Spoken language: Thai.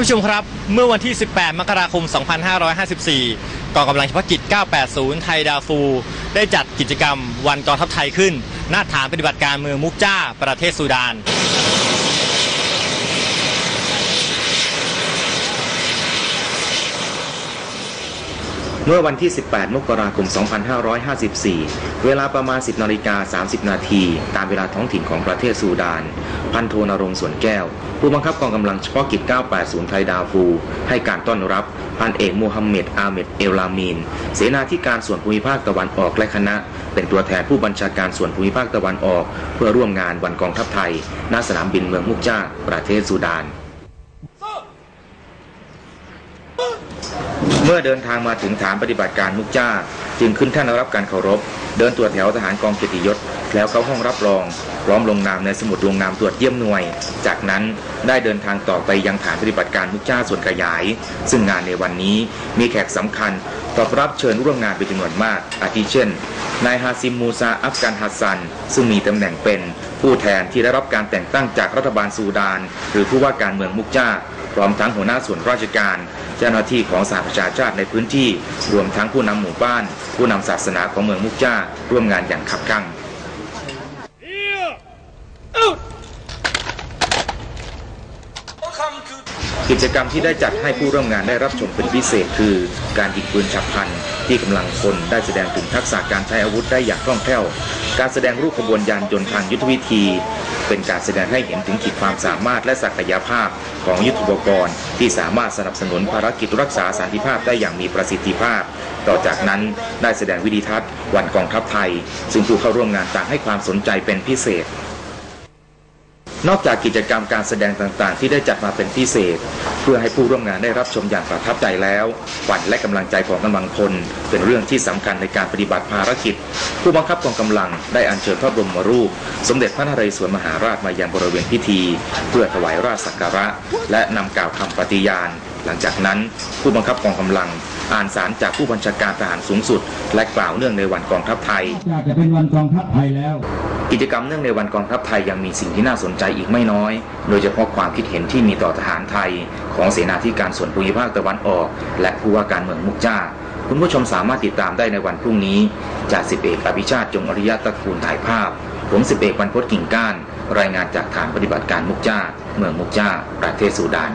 านผู้ชมครับ เมื่อวันที่ 18 มกราคม 2554 กองกำลังเฉพาะกิจ 980 ไทยดาฟู ได้จัดกิจกรรมวันกองทัพไทยขึ้น หน้าฐานปฏิบัติการเมืองมุกจ้า ประเทศซูดาน มื่อวันที่ 18 มกราคม 2554 เวลาประมาณ 10นาฬิกา30 นาทีตามเวลาท้องถิ่นของประเทศซูดาน พันโทนรงค์สวนแก้ว ผู้บังคับกองกำลังเฉพาะกิจ 980 ไทยดาฟู ให้การต้อนรับพันเอกมูฮัมเหม็ดอาเมดเอลามีน เสนาธิการส่วนภูมิภาคตะวันออกและคณะ เป็นตัวแทนผู้บัญชาการส่วนภูมิภาคตะวันออก เพื่อร่วมงานวันกองทัพไทยณสนามบินเมืองมุกจ้าประเทศซูดาน มื่อเดินทางมาถึงฐานปฏิบัติการมุกจ้า จึงขึ้นแท่นรับการเคารพ เดินตรวจแถวทหารกองเกียรติยศ แล้วเข้าห้องรับรอง พร้อมลงนามในสมุดลงนามตรวจเยี่ยมหน่วย จากนั้นได้เดินทางต่อไปยังฐานปฏิบัติการมุกจ้าส่วนขยาย ซึ่งงานในวันนี้มีแขกสำคัญตอบรับเชิญร่วมงานเป็นจำนวนมาก อาทิเช่น นายฮาซิมมูซาอัฟกันฮัสซัน ซึ่งมีตำแหน่งเป็นผู้แทนที่ได้รับการแต่งตั้งจากรัฐบาลซูดาน หรือผู้ว่าการเมืองมุกจ้า พร้อมทั้งหัวหน้าส่วนราชการ เจ้าหน้าที่ของสหประชาชาติในพื้นที่ รวมทั้งผู้นำหมู่บ้าน ผู้นำศาสนาของเมืองมุกจ้า ร่วมงานอย่างขับคั่งกิจกรรมที่ได้จัดให้ผู้ร่วมงานได้รับชมเป็นพิเศษคือ การยิงปืนฉับพลันที่กำลังพลได้แสดงถึงทักษะการใช้อาวุธได้อย่างคล่องแคล่ว การแสดงรูปขบวนยานยนต์ทางยุทธวิธี เป็นการแสดงให้เห็นถึงขีดความสามารถและศักยภาพของยุทธปกรณ์ที่สามารถสนับสนุนภารกิจรักษาสันติภาพได้อย่างมีประสิทธิภาพ ต่อจากนั้นได้แสดงวิดีทัศน์วันกองทัพไทย ซึ่งผู้เข้าร่วมงานต่างให้ความสนใจเป็นพิเศษ นอกจากกิจกรรมการแสดงต่างๆ ที่ได้จัดมาเป็นพิเศษ เพื่อให้ผู้ร่วมงานได้รับชมอย่างประทับใจแล้วขวัญและกำลังใจของกำลังพลเป็นเรื่องที่สำคัญในการปฏิบัติภารกิจ ผู้บังคับกองกำลังได้อัญเชิญพระบรมรูป สมเด็จพระนเรศวรมหาราชมายังบริเวณพิธี เพื่อถวายราชสักการะ และนำกล่าวคำปฏิญาณหลังจากนั้นผู้บังคับกองกำลัง อ่านสารจากผู้บัญชาการทหารสูงสุด และกล่าวเนื่องในวันกองทัพไทยจะเป็นวันกองทัพไทยแล้ว กิจกรรมเนื่องในวันกองทัพไทยยังมีสิ่งที่น่าสนใจอีกไม่น้อย โดยเฉพาะความคิดเห็นที่มีต่อทหารไทย ของเสนาธิการส่วนภูมิภาคตะวันออก และผู้ว่าการเมืองมุกจ้า คุณผู้ชมสามารถติดตามได้ในวันพรุ่งนี้จากสิบเอกอภิชาติจงอริยะตระกูลถ่ายภาพ ผมสิบเอกบรรพตกิ่งก้าน รายงานจากฐานปฏิบัติการมุกจ้า เมืองมุกจ้า ประเทศซูดาน